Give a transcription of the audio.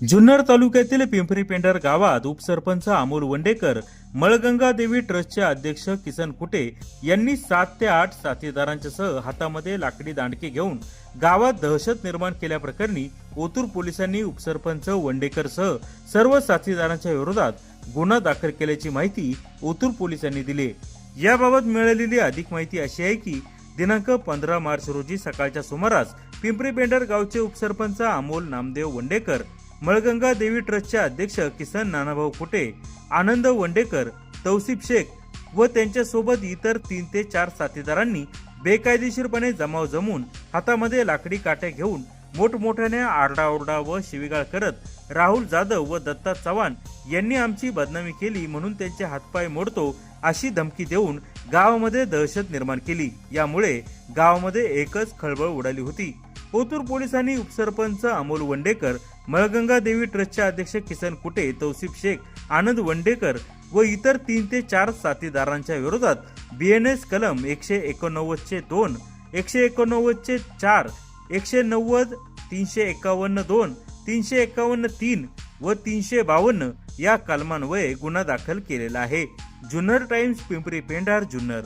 जुन्नर तालुक्यातील पिंपरी पेंढर गावात उपसरपंच अमोल वंडेकर मळगंगा देवी ट्रस्टचे अध्यक्ष किसन कुटे यांनी सात ते आठ साथीदारांच्यासह हातामध्ये लाकडी दांडके घेऊन गावात दहशत निर्माण केल्याप्रकरणी ओतूर पोलिसांनी उपसरपंच वंडेकरसह सर्व साथीदारांच्या विरोधात गुन्हा दाखल केल्याची माहिती ओतूर पोलिसांनी दिली. याबाबत मिळालेली अधिक माहिती अशी आहे की दिनांक पंधरा मार्च रोजी सकाळच्या सुमारास पिंपरी पेंढर गावचे उपसरपंच अमोल नामदेव वंडेकर मळगंगा देवी ट्रस्टचे अध्यक्ष किसन नानाभाऊ कुटे आनंद वंडेकर तौसिफ शेख व त्यांच्यासोबत इतर तीन ते चार साथीदारांनी बेकायदेशीरपणे जमाव जमून हातामध्ये लाकडी काट्या घेऊन मोठमोठ्याने आरडाओरडा व शिवीगाळ करत राहुल जाधव व दत्ता चव्हाण यांनी आमची बदनामी केली म्हणून त्यांचे हातपाय मोडतो अशी धमकी देऊन गावामध्ये दहशत निर्माण केली. यामुळे गावामध्ये एकच खळबळ उडाली होती. ओतूर पोलिसांनी उपसरपंच अमोल वंडेकर मळगंगा देवी ट्रस्टचे अध्यक्ष किसन कुटे तौसिफ शेख आनंद वंडेकर व इतर तीन ते चार साथीदारांच्या विरोधात बी एन एस कलम एकशे एकोणनव्वदचे दोन एकशे एकोणनव्वदचे चार एकशे नव्वद तीनशे एकावन्न दोन तीनशे एकावन्न तीन व तीनशे बावन्न या कलमान्वये गुन्हा दाखल केलेला आहे. जुन्नर टाइम्स पिंपरी पेंढार जुन्नर.